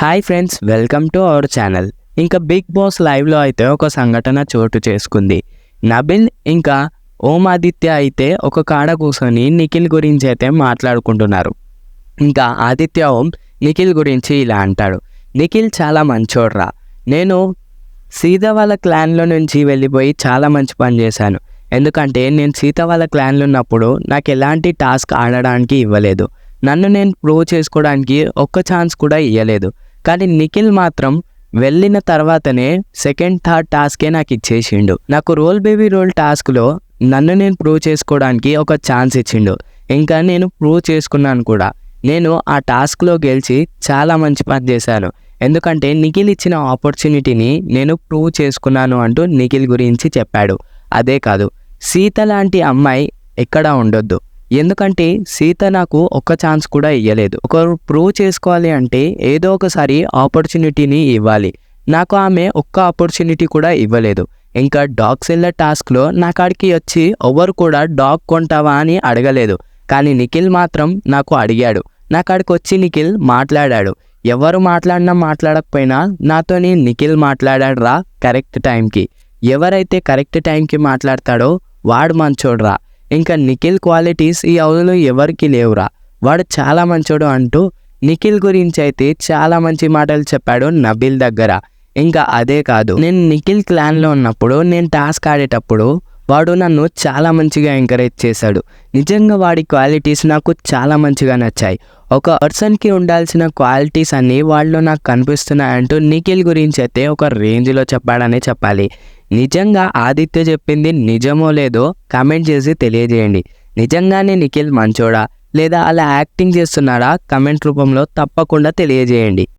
Hi friends welcome to our channel ఇంకా Bigg Boss లైవ్లో అయితే ఒక సంఘటన చోటు చేసుకుంది. నబిల్ ఇంకా ఓం ఆదిత్య అయితే ఒక కాడ కూర్చొని నిఖిల్ గురించి అయితే మాట్లాడుకుంటున్నారు. ఇంకా ఆదిత్య ఓం నిఖిల్ గురించి ఇలా అంటాడు. నిఖిల్ చాలా మంచోడ్రా. నేను సీత వాళ్ళ క్లాన్లో నుంచి వెళ్ళిపోయి చాలా మంచి పని చేశాను. ఎందుకంటే నేను సీత వాళ్ళ క్లాన్లో ఉన్నప్పుడు నాకు ఎలాంటి టాస్క్ ఆడడానికి ఇవ్వలేదు. నన్ను నేను ప్రూవ్ చేసుకోవడానికి ఒక్క ఛాన్స్ కూడా ఇవ్వలేదు కానీ నిఖిల్ మాత్రం వెళ్ళిన తర్వాతనే సెకండ్ థర్డ్ టాస్కే నాకు ఇచ్చేసిండు. నాకు రోల్ బేబీ రోల్ టాస్క్లో నన్ను నేను ప్రూవ్ చేసుకోవడానికి ఒక ఛాన్స్ ఇచ్చిండు. ఇంకా నేను ప్రూవ్ చేసుకున్నాను కూడా. నేను ఆ టాస్క్లో గెలిచి చాలా మంచి పని చేశాను. ఎందుకంటే నిఖిల్ ఇచ్చిన ఆపర్చునిటీని నేను ప్రూవ్ చేసుకున్నాను అంటూ నిఖిల్ గురించి చెప్పాడు. అదే కాదు సీత లాంటి అమ్మాయి ఎక్కడా ఉండొద్దు. ఎందుకంటే సీత నాకు ఒక్క ఛాన్స్ కూడా ఇవ్వలేదు ఒకరు ప్రూవ్ చేసుకోవాలి అంటే ఏదో ఒకసారి ఆపర్చునిటీని ఇవ్వాలి. నాకు ఆమె ఒక్క ఆపర్చునిటీ కూడా ఇవ్వలేదు. ఇంకా డాగ్ సెల్లర్ టాస్క్లో నా కాడికి వచ్చి ఎవరు కూడా డాగ్ కొంటావా అని అడగలేదు. కానీ నిఖిల్ మాత్రం నాకు అడిగాడు. నా కాడికి వచ్చి నిఖిల్ మాట్లాడాడు. ఎవరు మాట్లాడినా మాట్లాడకపోయినా నాతోని నిఖిల్ మాట్లాడాడు రా కరెక్ట్ టైంకి. ఎవరైతే కరెక్ట్ టైంకి మాట్లాడతాడో వాడు మంచోడ్రా. ఇంకా నిఖిల్ క్వాలిటీస్ ఈ అవులో ఎవరికి లేవురా. వాడు చాలా మంచోడు అంటూ నిఖిల్ గురించి అయితే చాలా మంచి మాటలు చెప్పాడు నబిల్ దగ్గర. ఇంకా అదే కాదు నేను నిఖిల్ క్లాన్లో ఉన్నప్పుడు నేను టాస్క్ ఆడేటప్పుడు వాడు నన్ను చాలా మంచిగా ఎంకరేజ్ చేశాడు. నిజంగా వాడి క్వాలిటీస్ నాకు చాలా మంచిగా నచ్చాయి. ఒక పర్సన్కి ఉండాల్సిన క్వాలిటీస్ అన్నీ వాళ్ళు నాకు కనిపిస్తున్నాయంటూ నిఖిల్ గురించి అయితే ఒక రేంజ్లో చెప్పాడనే చెప్పాలి. నిజంగా ఆదిత్య చెప్పింది నిజమో లేదో కామెంట్ చేసి తెలియజేయండి. నిజంగానే నిఖిల్ మంచోడా లేదా అలా యాక్టింగ్ చేస్తున్నాడా? కమెంట్ రూపంలో తప్పకుండా తెలియజేయండి.